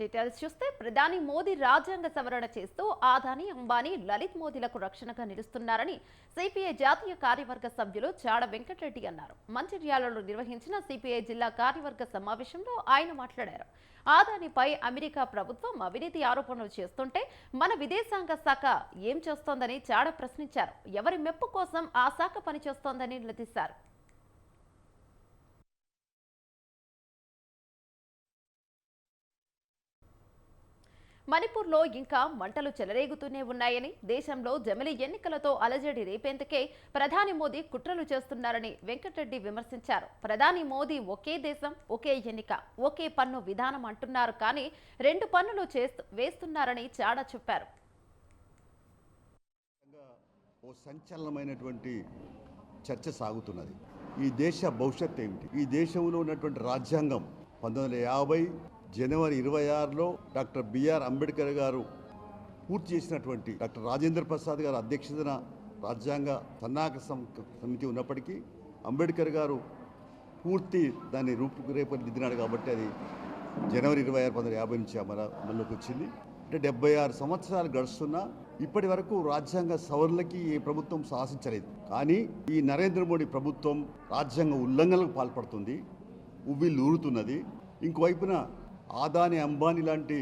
Details చూస్తే ప్రధాని మోదీ రాజ్యాంగ సవరణ చేస్తూ ఆదాని అంబానీ లలిత్ మోదీలకు రక్షణగా నిలుస్తున్నారని సిపిఐ జాతీయ కార్యవర్గ సభ్యులు చాడ వెంకటరెడ్డి అన్నారు. మంచిర్యాలలో నిర్వహించిన సిపిఐ జిల్లా కార్యవర్గ సమావేశంలో ఆయన మాట్లాడారు. ఆదానిపై అమెరికా ప్రభుత్వం అవినీతి ఆరోపణలు చేస్తుంటే మన విదేశాంగ శాఖ ఏం చేస్తోందని చాడ ప్రశ్నించారు. ఎవరి మెప్పు కోసం ఆ శాఖ పనిచేస్తోందని నిలదీశారు. మణిపూర్లో ఇంకా మంటలు చెలరేగుతూనే ఉన్నాయని దేశంలో జమిలి ఎన్నికలతో అలజడి రేపేందుకే ప్రధాని మోదీ కుట్రలు చేస్తున్నారని వెంకటరెడ్డి విమర్శించారు. ప్రధాని మోదీ ఒకే దేశం ఒకే ఎన్నిక ఒకే పన్ను విధానం అంటున్నారు కానీ రెండు పన్నులు చేస్తూ వేస్తున్నారని చాడ చెప్పారు. ఓ సంచలనమైనటువంటి చర్చ సాగుతున్నది. ఈ దేశ భవిష్యత్ ఏమిటి? ఈ దేశంలో ఉన్నటువంటి రాజ్యాంగం పంతొమ్మిది వందల యాభై జనవరి ఇరవై ఆరులో డాక్టర్ బిఆర్ అంబేద్కర్ గారు పూర్తి చేసినటువంటి డాక్టర్ రాజేంద్ర ప్రసాద్ గారు అధ్యక్షతన రాజ్యాంగ సన్నాహక సం- సమితి ఉన్నప్పటికీ అంబేద్కర్ గారు పూర్తి దాన్ని రూపురేపదిద్దినాడు కాబట్టి అది జనవరి ఇరవై ఆరు పంతొమ్మిది యాభై నుంచి అమల అమల్లోకి వచ్చింది. అంటే డెబ్బై ఆరు సంవత్సరాలు గడుస్తున్నా ఇప్పటి వరకు రాజ్యాంగ సవరణలకి ఏ ప్రభుత్వం సాహసించలేదు. కానీ ఈ నరేంద్ర మోడీ ప్రభుత్వం రాజ్యాంగ ఉల్లంఘనలకు పాల్పడుతుంది. ఉవ్విళ్ళు ఊరుతున్నది. ఇంకోవైపున ఆదాని అంబానీ లాంటి